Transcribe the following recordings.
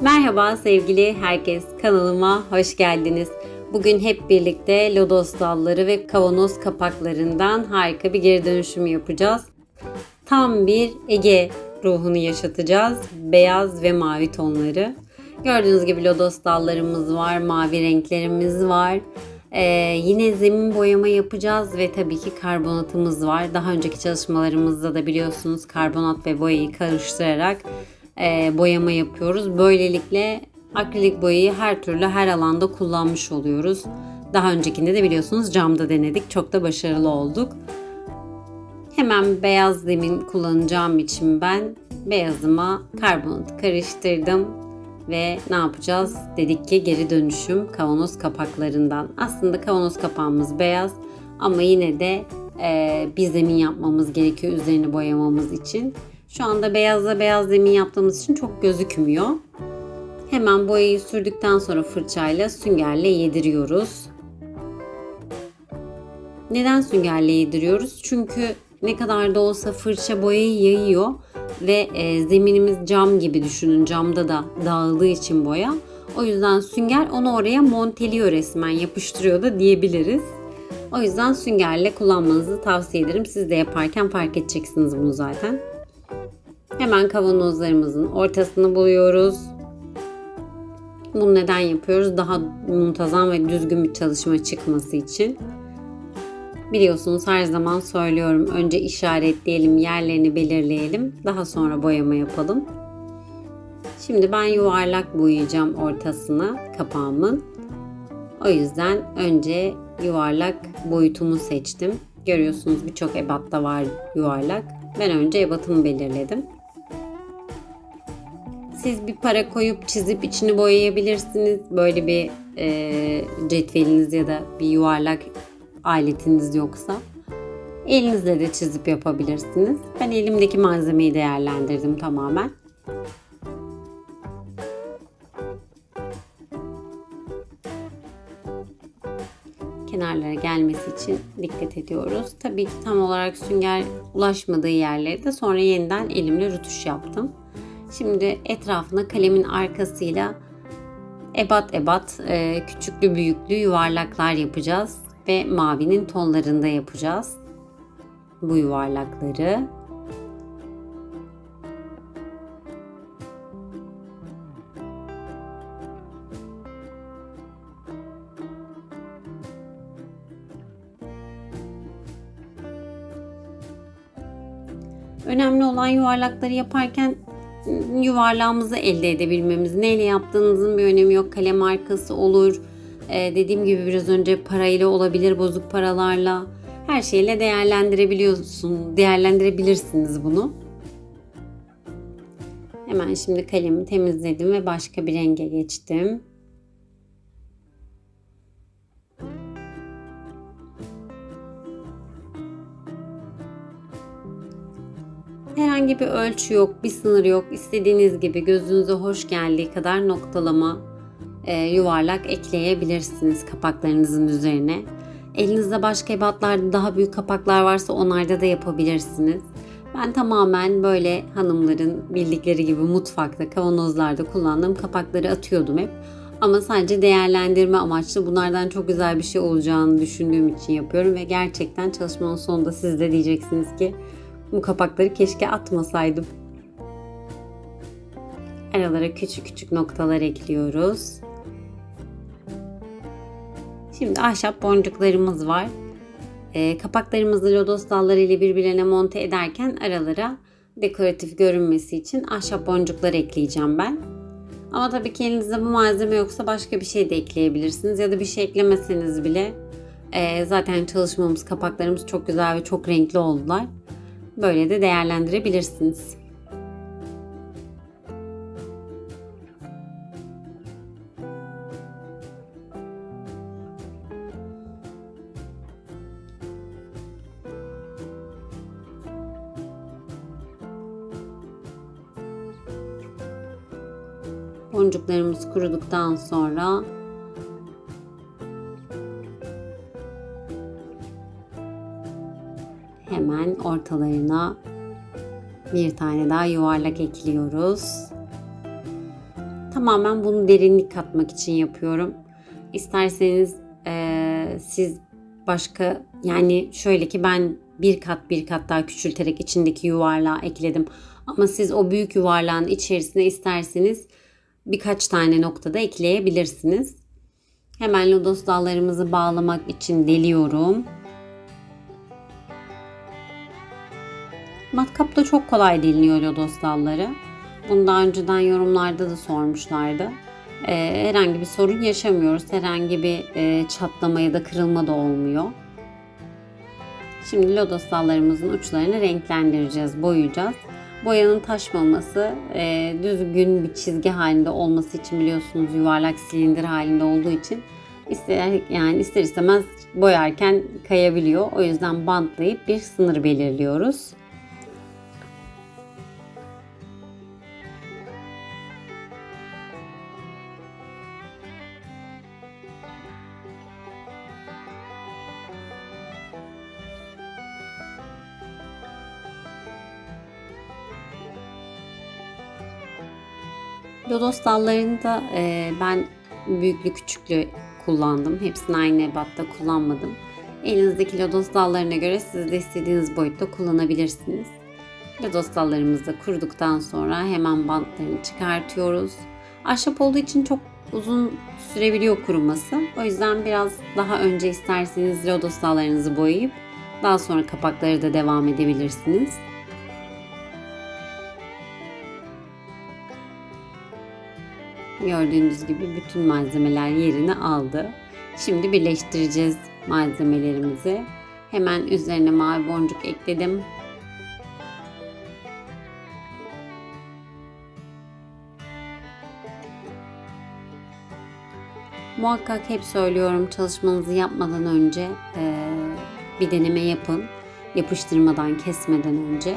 Merhaba sevgili herkes kanalıma hoş geldiniz. Bugün hep birlikte lodos dalları ve kavanoz kapaklarından harika bir geri dönüşüm yapacağız. Tam bir Ege ruhunu yaşatacağız. Beyaz ve mavi tonları. Gördüğünüz gibi lodos dallarımız var, mavi renklerimiz var. Ee, yine zemin boyama yapacağız ve tabii ki karbonatımız var. Daha önceki çalışmalarımızda da biliyorsunuz karbonat ve boyayı karıştırarak e, boyama yapıyoruz. Böylelikle akrilik boyayı her türlü her alanda kullanmış oluyoruz. Daha öncekinde de biliyorsunuz camda denedik. Çok da başarılı olduk. Hemen beyaz zemin kullanacağım için ben beyazıma karbonatı karıştırdım ve ne yapacağız? Dedik ki geri dönüşüm kavanoz kapaklarından. Aslında kavanoz kapağımız beyaz ama yine de e, bir zemin yapmamız gerekiyor üzerini boyamamız için. Şu anda beyazla beyaz zemin yaptığımız için çok gözükmüyor. Hemen boyayı sürdükten sonra fırçayla süngerle yediriyoruz. Neden süngerle yediriyoruz? Çünkü ne kadar da olsa fırça boyayı yayıyor ve e, zeminimiz cam gibi düşünün. Camda da dağıldığı için boya. O yüzden sünger onu oraya monteliyor resmen, yapıştırıyor da diyebiliriz. O yüzden süngerle kullanmanızı tavsiye ederim. Siz de yaparken fark edeceksiniz bunu zaten. Hemen kavanozlarımızın ortasını buluyoruz. Bunu neden yapıyoruz? Daha muntazam ve düzgün bir çalışma çıkması için. Biliyorsunuz her zaman söylüyorum. Önce işaretleyelim, yerlerini belirleyelim. Daha sonra boyama yapalım. Şimdi ben yuvarlak boyayacağım ortasına kapağımın. O yüzden önce yuvarlak boyutumu seçtim. Görüyorsunuz birçok ebatta var yuvarlak. Ben önce ebatımı belirledim. Siz bir para koyup çizip içini boyayabilirsiniz. Böyle bir e, cetveliniz ya da bir yuvarlak aletiniz yoksa. Elinizle de çizip yapabilirsiniz. Ben elimdeki malzemeyi değerlendirdim tamamen. kenarlara gelmesi için dikkat ediyoruz. Tabii ki tam olarak sünger ulaşmadığı yerleri de sonra yeniden elimle rütuş yaptım. Şimdi etrafına kalemin arkasıyla ebat ebat e, küçüklü büyüklü yuvarlaklar yapacağız ve mavinin tonlarında yapacağız bu yuvarlakları. Önemli olan yuvarlakları yaparken yuvarlağımızı elde edebilmemiz. Neyle yaptığınızın bir önemi yok. Kalem markası olur. Ee, dediğim gibi biraz önce parayla olabilir, bozuk paralarla. Her şeyle değerlendirebiliyorsun, değerlendirebilirsiniz bunu. Hemen şimdi kalemi temizledim ve başka bir renge geçtim. Herhangi bir ölçü yok, bir sınır yok. İstediğiniz gibi gözünüze hoş geldiği kadar noktalama, e, yuvarlak ekleyebilirsiniz kapaklarınızın üzerine. Elinizde başka ebatlarda daha büyük kapaklar varsa onlarda da yapabilirsiniz. Ben tamamen böyle hanımların bildikleri gibi mutfakta, kavanozlarda kullandığım kapakları atıyordum hep. Ama sadece değerlendirme amaçlı bunlardan çok güzel bir şey olacağını düşündüğüm için yapıyorum ve gerçekten çalışmanın sonunda siz de diyeceksiniz ki bu kapakları keşke atmasaydım. Aralara küçük küçük noktalar ekliyoruz. Şimdi ahşap boncuklarımız var. E, kapaklarımızı lodos dalları ile birbirine monte ederken aralara dekoratif görünmesi için ahşap boncuklar ekleyeceğim ben. Ama tabii ki elinizde bu malzeme yoksa başka bir şey de ekleyebilirsiniz. Ya da bir şey eklemeseniz bile e, zaten çalışmamız, kapaklarımız çok güzel ve çok renkli oldular. Böyle de değerlendirebilirsiniz. Boncuklarımız kuruduktan sonra hemen ortalarına bir tane daha yuvarlak ekliyoruz. Tamamen bunu derinlik katmak için yapıyorum. İsterseniz eee, siz başka yani şöyle ki ben bir kat bir kat daha küçülterek içindeki yuvarlağı ekledim. Ama siz o büyük yuvarlağın içerisine isterseniz birkaç tane noktada ekleyebilirsiniz. Hemen lodos dallarımızı bağlamak için deliyorum. Matkapta çok kolay deliniyor lodos dalları. Bunu daha önceden yorumlarda da sormuşlardı. Ee, herhangi bir sorun yaşamıyoruz. Herhangi bir e, çatlama ya da kırılma da olmuyor. Şimdi lodos dallarımızın uçlarını renklendireceğiz, boyayacağız. Boyanın taşmaması, e, düzgün bir çizgi halinde olması için biliyorsunuz yuvarlak silindir halinde olduğu için ister yani ister istemez boyarken kayabiliyor. O yüzden bantlayıp bir sınır belirliyoruz. Lodos dallarını da e, ben büyüklü küçüklü kullandım. Hepsini aynı ebatta kullanmadım. Elinizdeki lodos dallarına göre siz de istediğiniz boyutta kullanabilirsiniz. Lodos dallarımız da kuruduktan sonra hemen bantlarını çıkartıyoruz. Ahşap olduğu için çok uzun sürebiliyor kuruması. O yüzden biraz daha önce isterseniz lodos dallarınızı boyayıp daha sonra kapakları da devam edebilirsiniz. Gördüğünüz gibi bütün malzemeler yerini aldı. Şimdi birleştireceğiz malzemelerimizi. Hemen üzerine mavi boncuk ekledim. Muhakkak hep söylüyorum çalışmanızı yapmadan önce bir deneme yapın. Yapıştırmadan, kesmeden önce.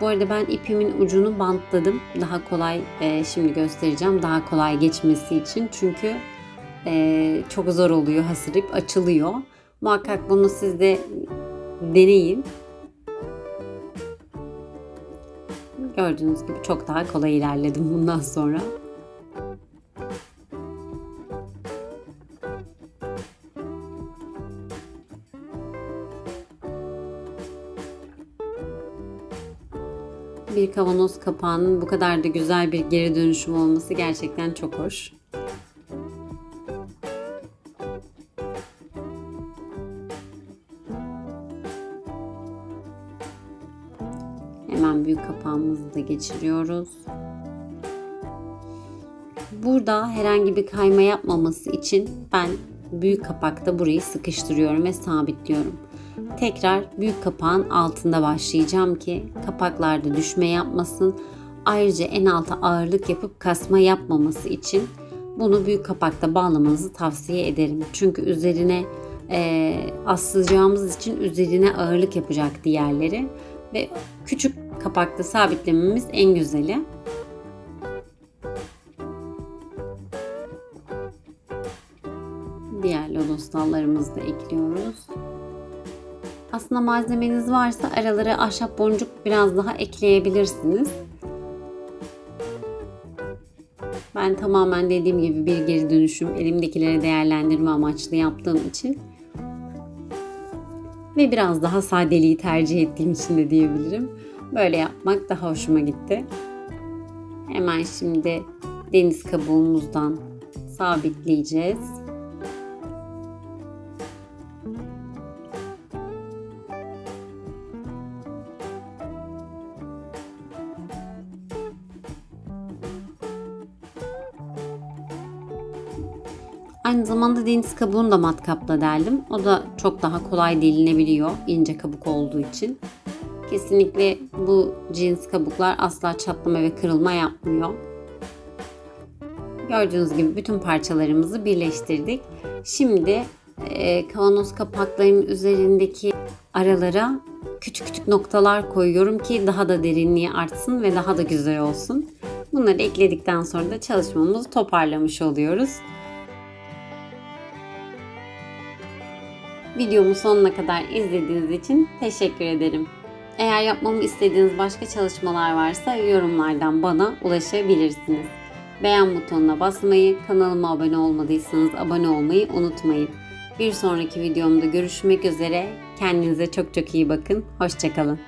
Bu arada ben ipimin ucunu bantladım. Daha kolay, e, şimdi göstereceğim. Daha kolay geçmesi için. Çünkü e, çok zor oluyor hasırıp açılıyor. Muhakkak bunu siz de deneyin. Gördüğünüz gibi çok daha kolay ilerledim bundan sonra. Kavanoz kapağının bu kadar da güzel bir geri dönüşüm olması gerçekten çok hoş. Hemen büyük kapağımızı da geçiriyoruz. Burada herhangi bir kayma yapmaması için ben büyük kapakta burayı sıkıştırıyorum ve sabitliyorum. Tekrar büyük kapağın altında başlayacağım ki kapaklarda düşme yapmasın. Ayrıca en alta ağırlık yapıp kasma yapmaması için bunu büyük kapakta bağlamanızı tavsiye ederim. Çünkü üzerine e, asılacağımız için üzerine ağırlık yapacak diğerleri ve küçük kapakta sabitlememiz en güzeli. Diğer lodos dallarımızı da ekliyoruz. Aslında malzemeniz varsa aralara ahşap boncuk biraz daha ekleyebilirsiniz. Ben tamamen dediğim gibi bir geri dönüşüm elimdekileri değerlendirme amaçlı yaptığım için ve biraz daha sadeliği tercih ettiğim için de diyebilirim. Böyle yapmak daha hoşuma gitti. Hemen şimdi deniz kabuğumuzdan sabitleyeceğiz. Aynı zamanda deniz kabuğunu da matkapla deldim. O da çok daha kolay delinebiliyor ince kabuk olduğu için. Kesinlikle bu cins kabuklar asla çatlama ve kırılma yapmıyor. Gördüğünüz gibi bütün parçalarımızı birleştirdik. Şimdi e, kavanoz kapaklarının üzerindeki aralara küçük küçük noktalar koyuyorum ki daha da derinliği artsın ve daha da güzel olsun. Bunları ekledikten sonra da çalışmamızı toparlamış oluyoruz. Videomu sonuna kadar izlediğiniz için teşekkür ederim. Eğer yapmamı istediğiniz başka çalışmalar varsa yorumlardan bana ulaşabilirsiniz. Beğen butonuna basmayı, kanalıma abone olmadıysanız abone olmayı unutmayın. Bir sonraki videomda görüşmek üzere. Kendinize çok çok iyi bakın. Hoşçakalın.